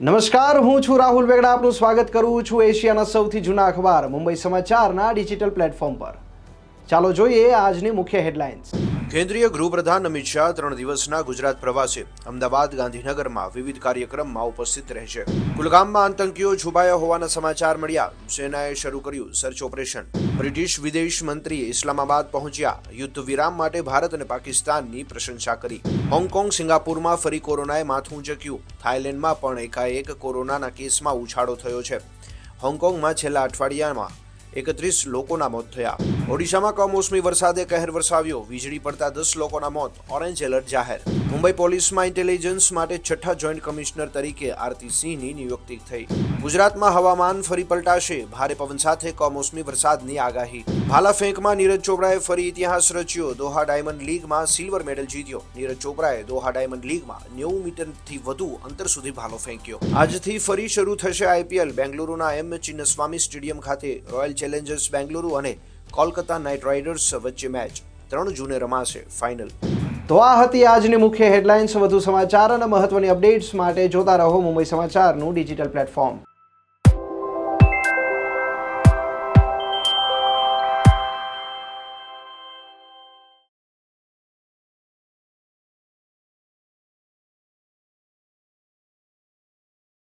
નમસ્કાર, હું છું રાહુલ વેગડા. આપનું સ્વાગત કરું છું એશિયાના સૌથી જૂના અખબાર મુંબઈ સમાચારના ડિજિટલ પ્લેટફોર્મ પર. ચાલો જોઈએ આજની મુખ્ય હેડલાઇન્સ. કેન્દ્રીય ગૃહપ્રધાન અમિત શાહ ત્રણ દિવસના ગુજરાત પ્રવાસે. અમદાવાદ, ગાંધીનગરમાં વિવિધ કાર્યક્રમમાં ઉપસ્થિત રહેશે. કુલગામમાં આતંકીઓ છુપાયા હોવાના સમાચાર મળ્યા. સેનાએ શરૂ કર્યું સર્ચ ઓપરેશન બ્રિટિશ વિદેશ મંત્રી ઇસ્લામાબાદ પહોંચ્યા. યુદ્ધ વિરામ માટે ભારત અને પાકિસ્તાનની પ્રશંસા કરી. હોંગકોંગ, સિંગાપુરમાં ફરી કોરોનાએ માથું ઝક્યું થાઇલેન્ડમાં પણ એકાએક કોરોનાના કેસમાં ઉછાળો થયો છે. હોંગકોંગમાં છેલ્લા અઠવાડિયામાં એકત્રીસ લોકોના મોત થયા. ઓડિશામાં કમોસમી વરસાદે કહેર વરસાવ્યો. વીજળી પડતા દસ લોકોના મોત. ઓરેન્જ એલર્ટ જાહેર. મુંબઈ પોલીસમાં ઇન્ટેલિજન્સ માટે છઠ્ઠા જોઈન્ટ કમિશનર તરીકે આરતી સિંહની નિયુક્તિ થઈ. ગુજરાતમાં હવામાન ફરી પલટાશે. ભારે પવન સાથે કમોસમી વરસાદની આગાહી. ભાલા ફેંકમાં નીરજ ચોપડાએ ફરી ઇતિહાસ રચ્યો. દોહા ડાયમંડ લીગમાં સિલ્વર મેડલ જીત્યો. નીરજ ચોપડાએ દોહા ડાયમંડ લીગમાં નેવું મીટરથી વધુ અંતર સુધી ભાલો ફેંક્યો. આજથી ફરી શરૂ થશે આઈપીએલ. બેંગલુરુના એમ ચિન્નસ્વામી સ્ટેડિયમ ખાતે રોયલ ચેલેન્જર્સ બેંગલુરુ અને કોલકાતા નાઇટ રાઇડર્સ વચ્ચે મેચ. ત્રણ જૂને રમાશે ફાઇનલ. તો આ હતી આજની મુખ્ય હેડલાઇન્સ. વધુ સમાચાર અને મહત્વની અપડેટ્સ માટે જોતા રહો મુંબઈ સમાચારનું ડિજિટલ પ્લેટફોર્મ.